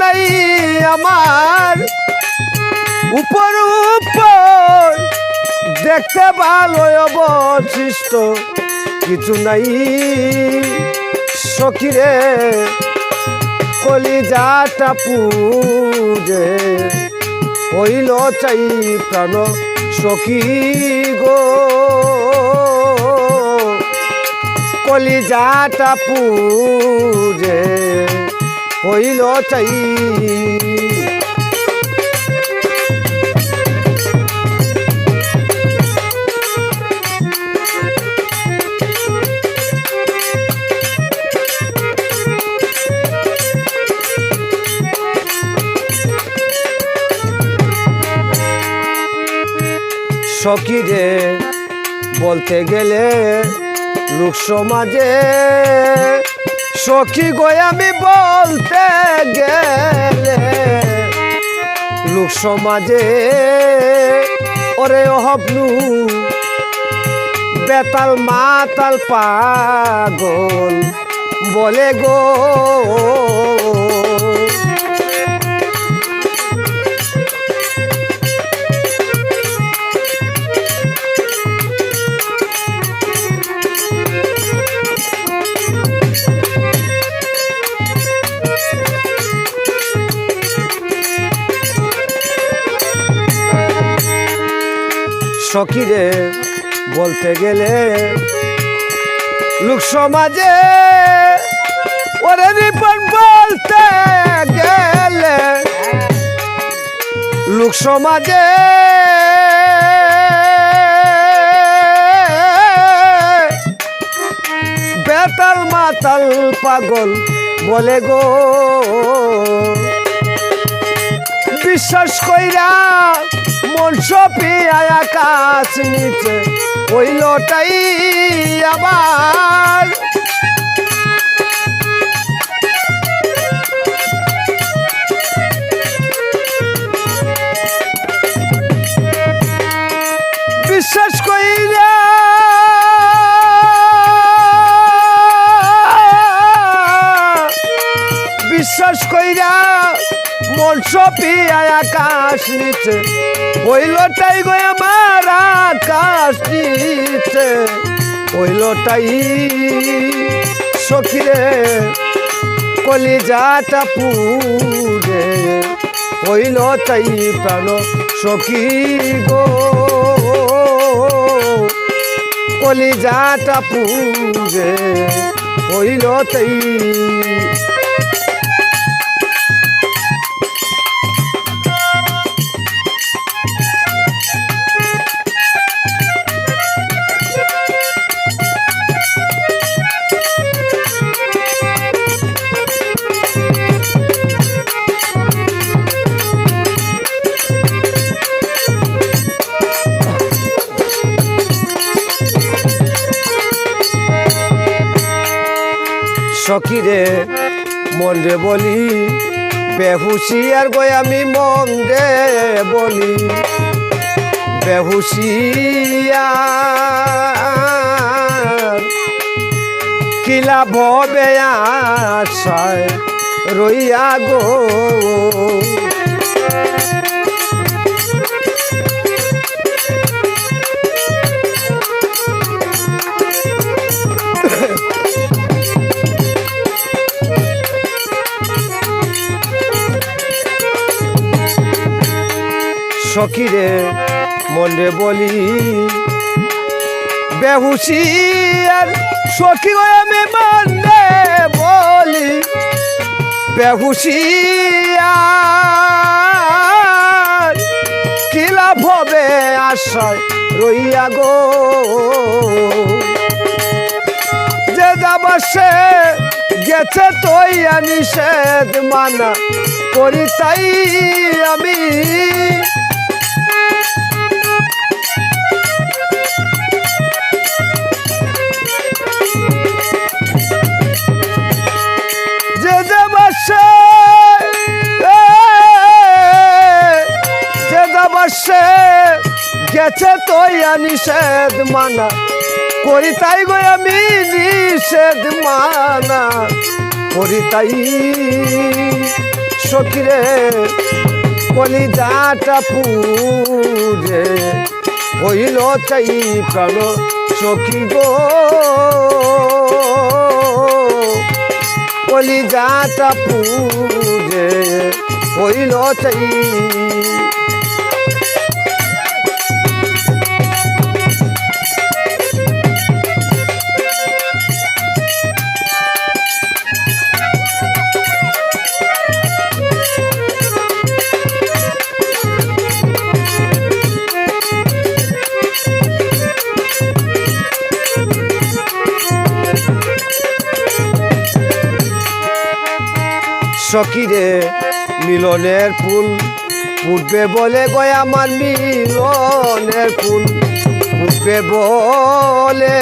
নাই আমার। উপর উপর দেখতে ভালো অবশিষ্ট কিছু নাই। সখিরে, কলিজাটা পুজে হইল চাই প্রাণ সখী গো। কলিজাটা পুজে হইল চাই। সকিরে বলতে গেলে লোক সমাজে সখী গয় আমি বলতে গেলে লোক সমাজে ওরে অহবনু বেতাল মাতাল পাগল বলে গো। সকিরে বলতে গেলে, লোক সমাজে ওরে রিপন বলতে গেলে, লোক সমাজে বেতাল মাতাল পাগল বলে গো। বিশ্বাস কইরা মন সপিয়া আকাশ নিচে ওই লটাই আবার। মন সপিয়া আকাশ নিচে হইলটাই গো আমার আকাশ নিচে হইলটাই সখিরে কলিজাটা পুরে হইল তাই প্রাণ সখী গো। কলিজাটা পুরে হইল সকিরে মন রে বলি বেহুসি আর আমি মন রে বলি বেহুসিয়া কিলা ভবে আশায় রইয়া গো? সখিরে মনে বলি বেহুসি আর সখী আমি মনে বলি বেহুসি আর কি লাভ হবে আশায় রইয়া গো? যে যাবার সে গেছে তোই নিষেধ মানা করি তাই আমি নিষেধ মানা করি তাই গো আমি নিষেধ মানা। করিতাই সখিরে, কলিজাটা পুরে হইল চাই প্রাণ সখী গো। কলিজাটা পুরে হইল চাই সকিরে মিলনের ফুল। ফুটবে বলে গয় আমার মিলনের ফুল। ফুটবে বলে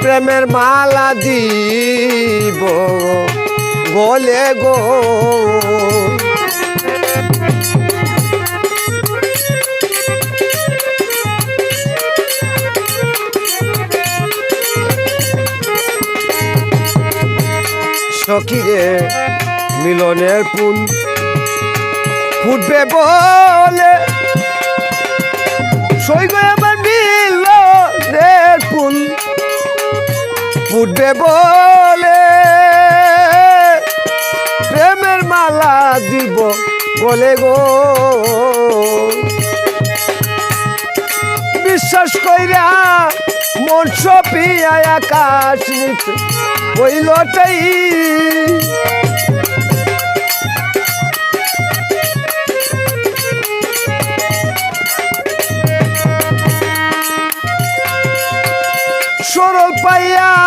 প্রেমের মালা দিব গলে গো। সখিরে মিলনের ফুল ফুটবে বলে। সই গো আমার মিলনের ফুল ফুটবে বলে। প্রেমের মালা দিব বলে গো। বিশ্বাস কইরা মন সপিয়া আকাশ নিচে হইলটাই সরল পাইয়া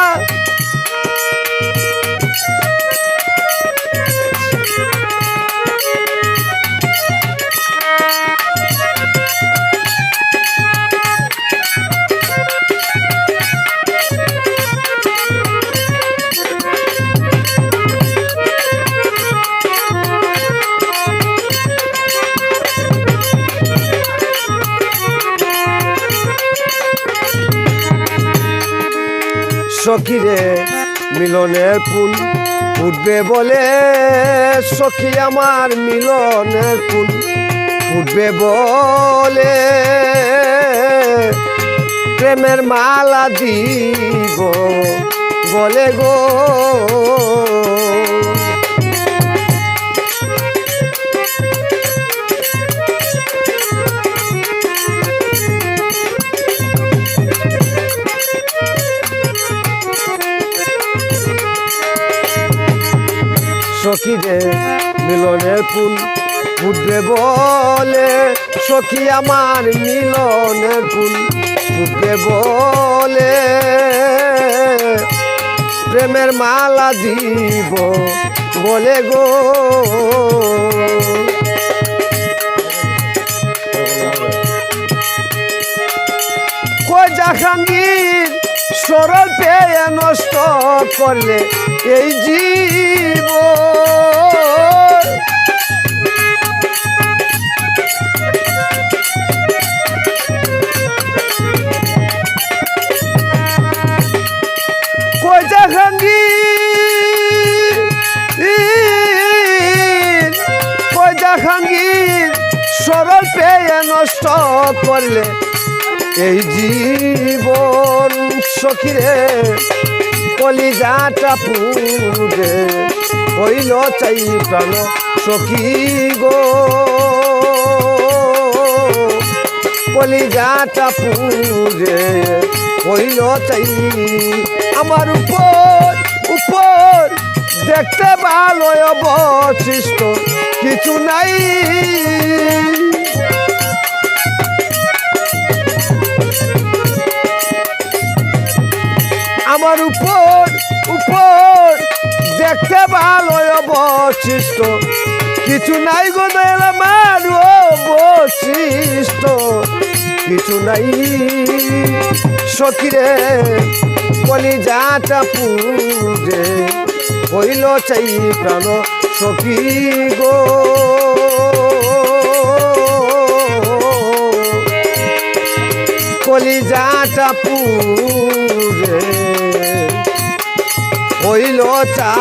সখিরে মিলনের ফুল ফুটবে বলে সখী আমার মিলনের ফুল ফুটবে বলে। প্রেমের মালা দিব বলে গো। ফুল ফুটবে বলে সখী আমার মিলনের ফুল। ফুটবে বলে প্রেমের মালা দিব বলে গো। কই জাহাঙ্গীর সরল পেয়ে নষ্ট করলে এই জীব সরল পেয়ে নষ্ট করলে এই জীবন সখিরে কলিজাটা পুরে হইল চাই প্রাণ সখী গো। কলিজাটা পুরে হইল চাই আমার উপর উপর। দেখতে ভালো অবশিষ্ট কিছু নাই। আমার উপর উপর। দেখতে ভালো অবশিষ্ট। কিছু নাই গো দয়াল আমার অবশিষ্ট কিছু নাই। সখিরে, কলিজাটা পুরে হইল চাই প্রাণ সখী গো। কলিজাটা পুরে হইল চা।